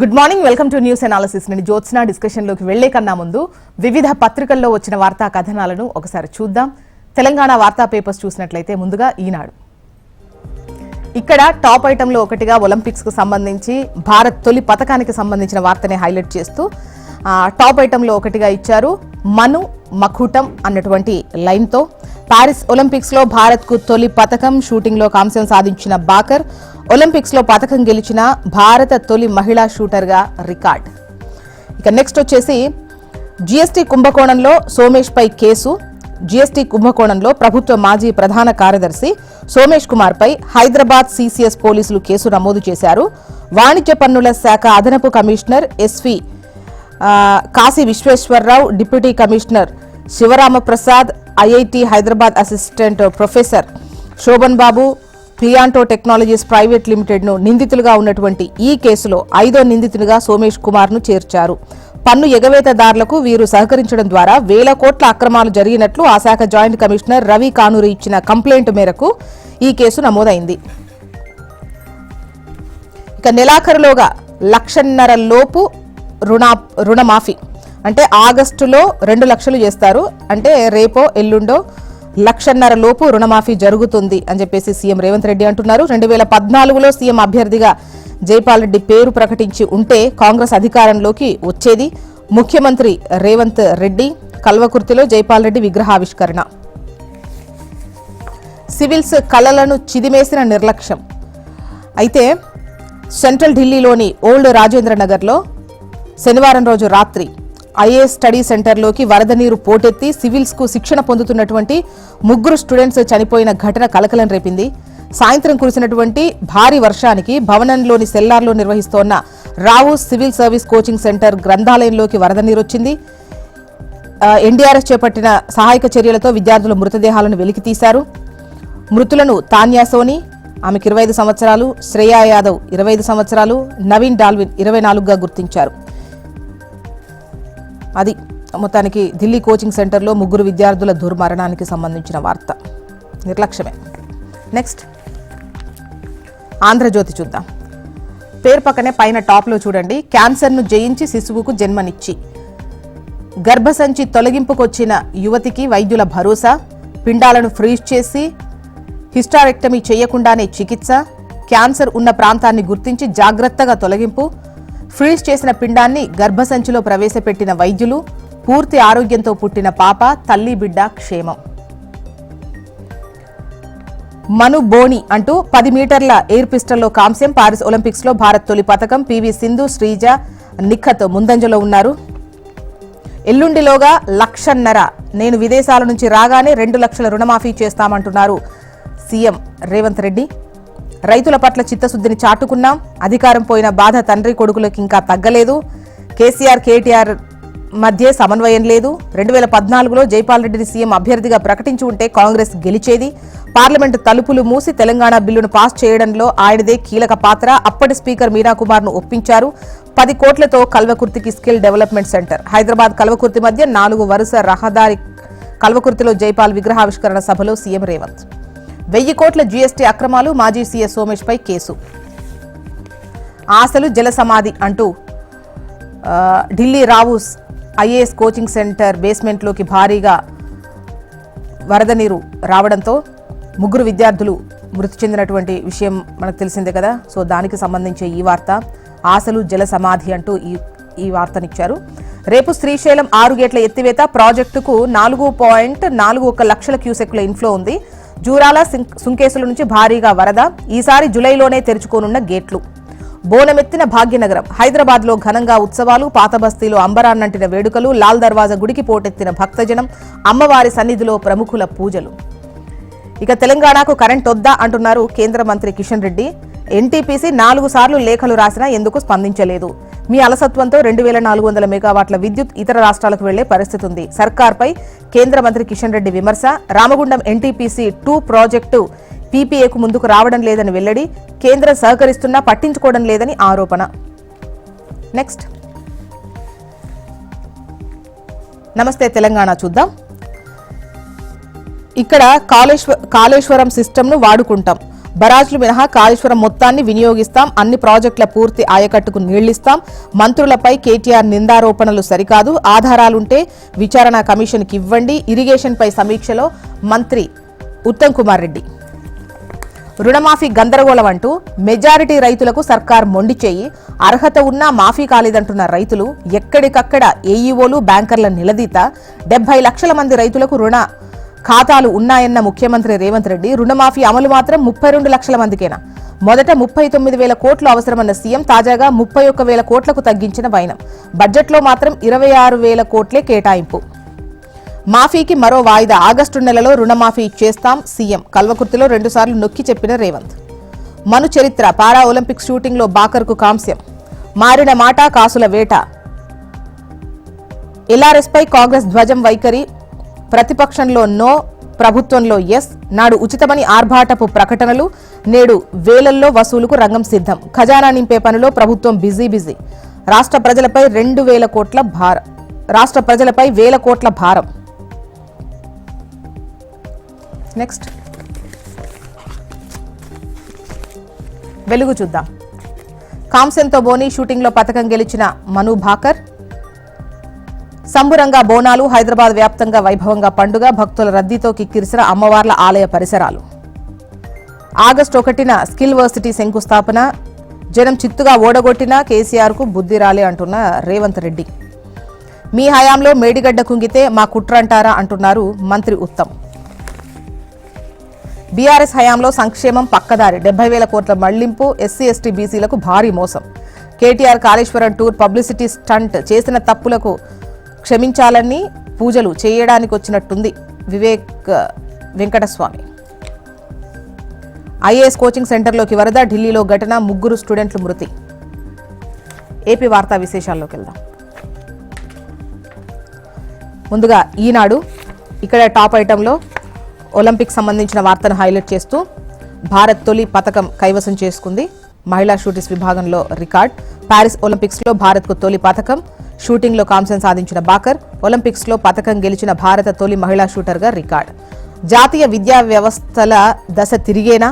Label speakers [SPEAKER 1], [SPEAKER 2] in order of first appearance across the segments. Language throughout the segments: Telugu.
[SPEAKER 1] Good morning welcome to news analysis నేను జ్యోత్స్న డిస్కషన్లోకి వెళ్ళే కన్నా ముందు వివిధ పత్రికల్లో వచ్చిన వార్తా కథనాలను ఒకసారి చూద్దాం. తెలంగాణ వార్తా పేపర్స్ చూసినట్లయితే ముందుగా ఈనాడు. ఇక్కడ టాప్ ఐటంలో ఒకటిగా ఒలింపిక్స్కు సంబంధించి భారత్ తొలి పథకానికి సంబంధించిన వార్తని హైలైట్ చేస్తూ టాప్ ఐటంలో ఒకటిగా ఇచ్చారు మను మకుటం అన్నటువంటి లైన్తో. పారిస్ ఒలింపిక్స్లో భారత్కు తొలి పథకం షూటింగ్లో కాంస్యం సాధించిన బాకర్ ఒలింపిక్స్లో పథకం గెలిచిన భారత తొలి మహిళా షూటర్గా రికార్డ్. ఇక నెక్స్ట్ వచ్చేసి జీఎస్టీ కుంభకోణంలో సోమేష్ పై కేసు. జీఎస్టీ కుంభకోణంలో ప్రభుత్వ మాజీ ప్రధాన కార్యదర్శి సోమేష్ కుమార్ పై హైదరాబాద్ సీసీఎస్ పోలీసులు కేసు నమోదు చేశారు. వాణిజ్య పన్నుల శాఖ అదనపు commissioner SV Kashi Visweswararao deputy commissioner Sivaramaprasad IIT Hyderabad assistant professor. Shobhan Babu Priyanto technologies private లిమిటెడ్ను నిందితులుగా ఉన్నటువంటి ఈ కేసులో ఐదో నిందితునిగా సోమేష్ కుమార్ను చేర్చారు. పన్ను ఎగవేతదారులకు వీరు సహకరించడం ద్వారా వేల కోట్ల అక్రమాలు జరిగినట్లు ఆ శాఖ జాయింట్ కమిషనర్ రవి కానూరి ఇచ్చిన కంప్లైంట్ మేరకు ఈ కేసు నమోదైంది. ఇక నెలాఖరులోగా లక్షన్నర లోపు రుణ రుణమాఫీ. అంటే ఆగస్టులో రెండు లక్షలు చేస్తారు. అంటే రేపో ఎల్లుండో లక్షన్నర లోపు రుణమాఫీ జరుగుతుంది అని చెప్పేసి సీఎం రేవంత్ రెడ్డి అంటున్నారు. రెండు వేల పద్నాలుగులో సీఎం అభ్యర్థిగా జైపాల్ రెడ్డి పేరు ప్రకటించి ఉంటే కాంగ్రెస్ అధికారంలోకి వచ్చేది ముఖ్యమంత్రి రేవంత్ రెడ్డి. కల్వకుర్తిలో జైపాల్ రెడ్డి విగ్రహావిష్కరణ. సివిల్స్ కళలను చిదిమేసిన నిర్లక్ష్యం. అయితే సెంట్రల్ ఢిల్లీలోని ఓల్డ్ రాజేంద్ర నగర్లో శనివారం రోజు రాత్రి ఐఏఎస్ స్టడీ సెంటర్లోకి వరద నీరు పోటెత్తి సివిల్స్కు శిక్షణ పొందుతున్నటువంటి ముగ్గురు స్టూడెంట్స్ చనిపోయిన ఘటన కలకలం రేపింది. సాయంత్రం కురిసినటువంటి భారీ వర్షానికి భవనంలోని సెల్లార్లో నిర్వహిస్తోన్న Rao civil service coaching centre గ్రంథాలయంలోకి వరద నీరు వచ్చింది ఎన్డీఆర్ఎఫ్ చేపట్టిన సహాయక చర్యలతో విద్యార్థుల మృతదేహాలను వెలికితీశారు మృతులను తాన్యా సోని ఆమెకు ఇరవై ఐదు సంవత్సరాలు శ్రేయా యాదవ్ ఇరవై ఐదు సంవత్సరాలు నవీన్ డాల్విన్ ఇరవై నాలుగుగా గుర్తించారు. అది మొత్తానికి ఢిల్లీ కోచింగ్ సెంటర్లో ముగ్గురు విద్యార్థుల దుర్మరణానికి సంబంధించిన వార్త. నిర్లక్ష్యమే. నెక్స్ట్ ఆంధ్రజ్యోతి చూద్దాం. పేరు పక్కనే పైన టాప్లో చూడండి. క్యాన్సర్ను జయించి శిశువుకు జన్మనిచ్చి. గర్భసంచి తొలగింపుకొచ్చిన యువతికి వైద్యుల భరోసా. పిండాలను ఫ్రీజ్ చేసి హిస్టారెక్టమీ చేయకుండానే చికిత్స. క్యాన్సర్ ఉన్న ప్రాంతాన్ని గుర్తించి జాగ్రత్తగా తొలగింపు. ఫ్రీజ్ చేసిన పిండాన్ని గర్భసంచిలో ప్రవేశపెట్టిన వైద్యులు పూర్తి ఆరోగ్యంతో పుట్టిన పాప తల్లి బిడ్డ క్షేమం. మను బోని అంటూ పది మీటర్ల ఎయిర్ పిస్టల్లో కాంస్యం పారిస్ ఒలింపిక్స్లో భారత్ తొలి పథకం పివి సింధు శ్రీజ నిఖత్ ముందంజలో ఉన్నారు. ఎల్లుండిలోగా లక్షన్నర నేను విదేశాల నుంచి రాగానే రెండు లక్షల రుణమాఫీ చేస్తామంటున్నారు సీఎం రేవంత్ రెడ్డి. రైతుల పట్ల చిత్తశుద్ధిని చాటుకున్నాం. అధికారం పోయిన బాధ తండ్రి కొడుకులకు ఇంకా తగ్గలేదు. కేసీఆర్ కేటీఆర్ మధ్య సమన్వయం లేదు. రెండు వేల పద్నాలుగులో జైపాల్ రెడ్డిని సీఎం అభ్యర్థిగా ప్రకటించి ఉంటే కాంగ్రెస్ గెలిచేది. పార్లమెంటు తలుపులు మూసి తెలంగాణ బిల్లును పాస్ చేయడంలో ఆయనదే కీలక పాత్ర. అప్పటి స్పీకర్ మీరా ను ఒప్పించారు. పది కోట్లతో కల్వకుర్తికి skill development centre. Hyderabad Kalwakurthy మధ్య నాలుగు వరుస రహదారి కల్వకుర్తిలో జైపాల్ విగ్రహావిష్కరణ సభలో సీఎం రేవంత్. వెయ్యి కోట్ల జీఎస్టీ అక్రమాలు మాజీ సీఎస్ సోమేష్పై కేసు. ఆశలు జల సమాధి అంటూ Delhi Rau's IAS coaching centre బేస్మెంట్లోకి భారీగా వరద నీరు రావడంతో ముగ్గురు విద్యార్థులు మృతి చెందినటువంటి విషయం మనకు తెలిసిందే కదా. సో దానికి సంబంధించి ఈ వార్త ఆశలు జల సమాధి అంటూ ఈ ఈ వార్తనిచ్చారు. రేపు శ్రీశైలం ఆరు గేట్ల ఎత్తివేత ప్రాజెక్టుకు నాలుగు పాయింట్ నాలుగు ఒక లక్షల క్యూసెక్ల ఇన్ఫ్లో ఉంది. జూరాల సుంకేసుల నుంచి భారీగా వరద ఈసారి జులైలోనే తెరుచుకోనున్న గేట్లు. బోనమెత్తిన భాగ్యనగరం హైదరాబాద్లో ఘనంగా ఉత్సవాలు పాతబస్తీలో అంబరాన్నంటిన వేడుకలు లాల్ దర్వాజా గుడికి పోటెత్తిన భక్తజనం అమ్మవారి సన్నిధిలో ప్రముఖుల పూజలు. ఇక తెలంగాణకు కరెంట్ వద్దా అంటున్నారు కేంద్ర మంత్రి కిషన్ రెడ్డి. ఎన్టీపీసీ నాలుగు సార్లు లేఖలు రాసినా ఎందుకు స్పందించలేదు. మీ అలసత్వంతో రెండు వేల నాలుగు వందల మెగావాట్ల విద్యుత్ ఇతర రాష్ట్రాలకు వెళ్ళే పరిస్థితి ఉంది. సర్కార్పై కేంద్ర మంత్రి కిషన్ రెడ్డి విమర్శ రామగుండం ఎన్టీపీసీ టూ ప్రాజెక్టు పీపీఏకు ముందుకు రావడం లేదని వెల్లడి కేంద్రం సహకరిస్తున్నా పట్టించుకోవడం లేదని ఆరోపణ. నెక్స్ట్. నమస్తే తెలంగాణ చూద్దాం. ఇక్కడ కాళేశ్వ కాళేశ్వరం సిస్టమ్ను వాడుకుంటాం. బరాజ్లు మినహా కాళేశ్వరం మొత్తాన్ని వినియోగిస్తాం. అన్ని ప్రాజెక్టుల పూర్తి ఆయకట్టుకు నీళ్ళిస్తాం మంత్రులపై కేటీఆర్ నిందారోపణలు సరికాదు. ఆధారాలుంటే విచారణ కమిషన్కి ఇవ్వండి. ఇరిగేషన్పై సమీక్షలో మంత్రి ఉత్తమ్ కుమార్ రెడ్డి. రుణమాఫీ గందరగోళం అంటూ మెజారిటీ రైతులకు సర్కార్ మొండి చేయి. అర్హత ఉన్నా మాఫీ కాలేదంటున్న రైతులు ఎక్కడికక్కడ ఏఈఓలు బ్యాంకర్ల నిలదీత. డెబ్బై లక్షల మంది రైతులకు రుణ ఖాతాలు ఉన్నాయన్న ముఖ్యమంత్రి రేవంత్ రెడ్డి రుణమాఫీ అమలు మాత్రం ముప్పై రెండు లక్షల మందికేనా? మొదట ముప్పై తొమ్మిది వేల కోట్లు అవసరమన్న సీఎం తాజాగా ముప్పై ఒక్క వేల కోట్లకు తగ్గించిన వైనం. బడ్జెట్లో మాత్రం ఇరవై ఆరు వేల కోట్లే కేటాయింపు. మాఫీకి మరో వాయిదా ఆగస్టు నెలలో రుణమాఫీ చేస్తాం సీఎం. కల్వకుర్తిలో రెండుసార్లు నొక్కి చెప్పిన రేవంత్. మను చరిత్ర పారా ఒలింపిక్ షూటింగ్లో బాకర్కు కాంస్యం. మారిన మాట కాసుల వేట. ఎల్ఆర్ఎస్పై కాంగ్రెస్ ధ్వజం వైఖరి ప్రతిపక్షంలో నో ప్రభుత్వంలో ఎస్ నాడు ఉచితమని ఆర్భాటపు ప్రకటనలు నేడు వేలల్లో వసూలుకు రంగం సిద్ధం. ఖజానా నింపే పనిలో ప్రభుత్వం బిజీ బిజీ. రాష్ట్ర ప్రజలపై రెండు వేల కోట్ల భారం. రాష్ట్ర ప్రజలపై వేల కోట్ల భారం. నెక్స్ట్ వెలుగు చూద్దాం. కాంసెన్తో బోని షూటింగ్లో పథకం గెలిచిన మను భాకర్ సంబురంగా బోనాలు హైదరాబాద్ వ్యాప్తంగా వైభవంగా పండుగ భక్తుల రద్దీతో కిక్కిరిసిన అమ్మవార్ల ఆలయ పరిసరాలు. ఆగస్టు ఒకటిన స్కిల్ వర్సిటీ శంకుస్థాపన జనం చిత్తుగా ఓడగొట్టిన కేసీఆర్కు బుద్ధి రాలే అంటున్న రేవంత్ రెడ్డి. మీ హయాంలో మేడిగడ్డ కుంగితే మా కుట్రంటారా అంటున్నారు మంత్రి ఉత్తమ్. బీఆర్ఎస్ హయాంలో సంక్షేమం పక్కదారి డెబ్బై వేల కోట్ల మళ్ళింపు ఎస్సీ ఎస్టీ బీసీలకు భారీ మోసం. KTR Kaleshwaram tour publicity stunt చేసిన తప్పులకు క్షమించాలని పూజలు చేయడానికి వచ్చినట్టుంది వివేక్ వెంకటస్వామి. ఐఏఎస్ కోచింగ్ సెంటర్లోకి వరద ఢిల్లీలో ఘటన ముగ్గురు స్టూడెంట్లు మృతి. ఏపీ వార్తా విశేషాల్లోకి వెళ్దాం. ముందుగా ఈనాడు ఇక్కడ టాప్ ఐటంలో ఒలింపిక్ సంబంధించిన వార్తను హైలైట్ చేస్తూ భారత్ తొలి పథకం కైవసం చేసుకుంది. మహిళా షూటిస్ విభాగంలో రికార్డ్. ప్యారిస్ ఒలింపిక్స్లో భారత్కు తొలి పథకం షూటింగ్లో కాంస్యం సాధించిన బాకర్ ఒలింపిక్స్లో పథకం గెలిచిన భారత తొలి మహిళా షూటర్గా రికార్డ్. జాతీయ విద్యా వ్యవస్థల దశ తిరిగేనా?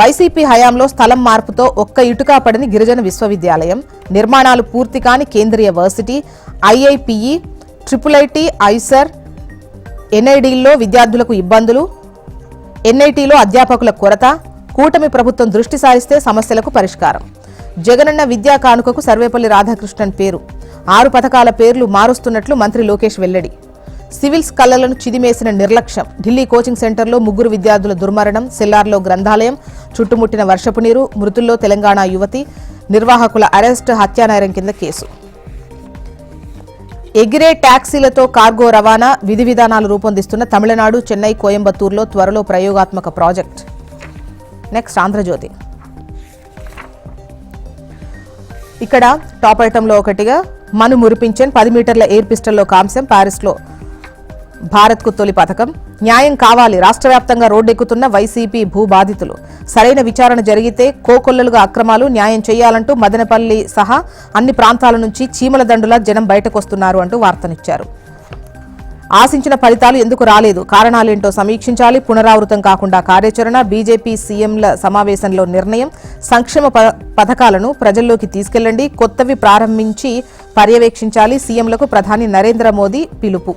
[SPEAKER 1] వైసీపీ హయాంలో స్థలం మార్పుతో ఒక్క ఇటుకా పడని గిరిజన విశ్వవిద్యాలయం నిర్మాణాలు పూర్తి కాని కేంద్రీయ varsity IIPE triple IT IISER ఎన్ఐడిల్లో విద్యార్థులకు ఇబ్బందులు ఎన్ఐటీలో అధ్యాపకుల కొరత కూటమి ప్రభుత్వం దృష్టి సారిస్తే సమస్యలకు పరిష్కారం. జగనన్న విద్యా కానుకకు సర్వేపల్లి రాధాకృష్ణన్ పేరు. ఆరు పథకాల పేర్లు మారుస్తున్నట్లు మంత్రి లోకేష్ వెల్లడి. సివిల్స్ కళ్ళలను చిదిమేసిన నిర్లక్ష్యం. ఢిల్లీ కోచింగ్ సెంటర్లో ముగ్గురు విద్యార్థుల దుర్మరణం సెల్లార్లో గ్రంథాలయం చుట్టుముట్టిన వర్షపు నీరు మృతుల్లో తెలంగాణ యువతి నిర్వాహకుల అరెస్ట్ హత్యానేరం కింద కేసు. ఎగిరే ట్యాక్సీలతో కార్గో రవాణా విధి విధానాలు రూపొందిస్తున్న తమిళనాడు చెన్నై కోయంబత్తూరులో త్వరలో ప్రయోగాత్మక ప్రాజెక్ట్. నెక్స్ట్ ఆంధ్రజ్యోతి. ఇక్కడ టాప్ ఐటంలో ఒకటిగా మను మురిపించన్ పది మీటర్ల ఎయిర్ పిస్టల్లో కాంస్యం ప్యారిస్లో భారత్కు తొలి పథకం. న్యాయం కావాలి. రాష్ట్ర వ్యాప్తంగా రోడ్డెక్కుతున్న వైసీపీ భూ బాధితులు. సరైన విచారణ జరిగితే కోకొల్లలుగా అక్రమాలు న్యాయం చేయాలంటూ మదనపల్లి సహా అన్ని ప్రాంతాల నుంచి చీమల దండులా జనం బయటకొస్తున్నారు అంటూ వార్తనిచ్చారు. ఆశించిన ఫలితాలు ఎందుకు రాలేదు? కారణాలేంటో సమీక్షించాలి. పునరావృతం కాకుండా కార్యాచరణ బీజేపీ సీఎంల సమావేశంలో నిర్ణయం సంక్షేమ ప- పథకాలను ప్రజల్లోకి తీసుకెళ్ళండి కొత్తవి ప్రారంభించి పర్యవేక్షించాలి. సీఎంలకు ప్రధాని నరేంద్ర మోదీ పిలుపు.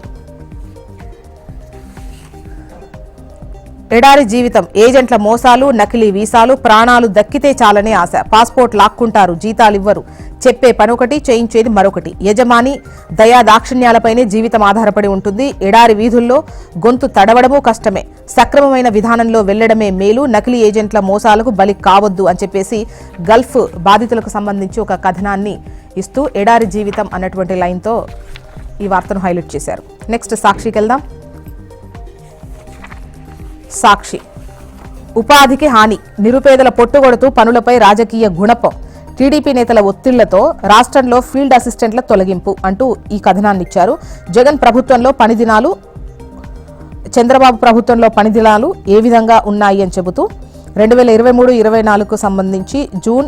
[SPEAKER 1] ఎడారి జీవితం. ఏజెంట్ల మోసాలు నకిలీ వీసాలు ప్రాణాలు దక్కితే చాలనే ఆశ. పాస్పోర్ట్ లాక్కుంటారు జీతాలివ్వరు. చెప్పే పనొకటి చేయించేది మరొకటి. యజమాని దయా దాక్షిణ్యాలపైనే జీవితం ఆధారపడి ఉంటుంది. ఎడారి వీధుల్లో గొంతు తడవడమూ కష్టమే. సక్రమమైన విధానంలో వెళ్ళడమే మేలు. నకిలీ ఏజెంట్ల మోసాలకు బలి కావద్దు అని చెప్పేసి గల్ఫ్ బాధితులకు సంబంధించి ఒక కథనాన్ని ఇస్తూ ఎడారి జీవితం అన్నటువంటి లైన్తో ఈ వార్తను హైలైట్ చేశారు. నెక్స్ట్ సాక్షికి వెళ్దాం సాక్షి. ఉపాధికి హాని. నిరుపేదల పొట్టుగొడుతూ పనులపై రాజకీయ గుణపం. టీడీపీ నేతల ఒత్తిళ్ళతో రాష్ట్రంలో ఫీల్డ్ అసిస్టెంట్ల తొలగింపు అంటూ ఈ కథనాన్ని ఇచ్చారు జగన్ ప్రభుత్వంలో పని దినాలు చంద్రబాబు ప్రభుత్వంలో పని దినాలు ఏ విధంగా ఉన్నాయి అని చెబుతూ రెండు వేల ఇరవై మూడు ఇరవై నాలుగుకు సంబంధించి జూన్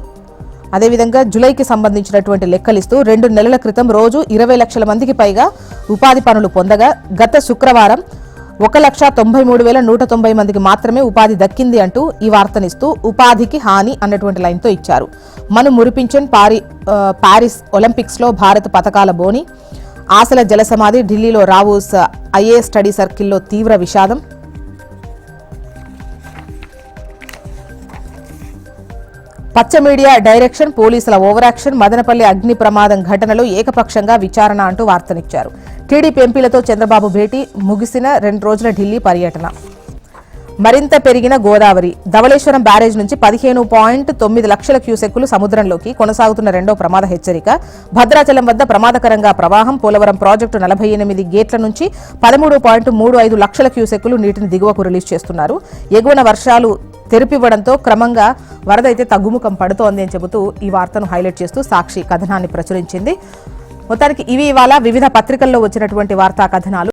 [SPEAKER 1] అదేవిధంగా జూలైకి సంబంధించినటువంటి లెక్కలిస్తూ రెండు నెలల క్రితం రోజు ఇరవై లక్షల మందికి పైగా ఉపాధి పనులు పొందగా గత శుక్రవారం ఒక లక్ష తొంభై మూడు వేల నూట తొంభై మందికి మాత్రమే ఉపాధి దక్కింది అంటూ ఈ వార్తనిస్తూ ఉపాధికి హాని అన్నటువంటి లైన్తో ఇచ్చారు. మను మురిపించన్ పారి పారిస్ ఒలింపిక్స్లో భారత్ పథకాల బోని ఆశల జలసమాధి ఢిల్లీలో రావూస్ ఐఏ స్టడీ సర్కిల్లో తీవ్ర విషాదం. పచ్చ మీడియా డైరెక్షన్ పోలీసుల ఓవరాక్షన్ మదనపల్లి అగ్ని ప్రమాదం ఘటనలో ఏకపక్షంగా విచారణ అంటూ వార్తనిచ్చారు. టీడీపీ ఎంపీలతో చంద్రబాబు భేటీ ముగిసిన రెండు రోజుల ఢిల్లీ పర్యటన. మరింత పెరిగిన గోదావరి ధవళేశ్వరం బ్యారేజ్ నుంచి పదిహేను పాయింట్ తొమ్మిది లక్షల క్యూసెక్కులు సముద్రంలోకి కొనసాగుతున్న రెండో ప్రమాద హెచ్చరిక. భద్రాచలం వద్ద ప్రమాదకరంగా ప్రవాహం పోలవరం ప్రాజెక్టు నలభై ఎనిమిది గేట్ల నుంచి పదమూడు పాయింట్ మూడు ఐదు లక్షల క్యూసెక్కులు నీటిని దిగువకు రిలీజ్ చేస్తున్నారు. ఎగువన వర్షాలు తెరిపివ్వడంతో క్రమంగా వరద అయితే తగ్గుముఖం పడుతోంది అని చెబుతూ ఈ వార్తను హైలైట్ చేస్తూ సాక్షి కథనాన్ని ప్రచురించింది మొత్తానికి ఇవి ఇవాళ వివిధ పత్రికల్లో వచ్చినటువంటి వార్తా కథనాలు.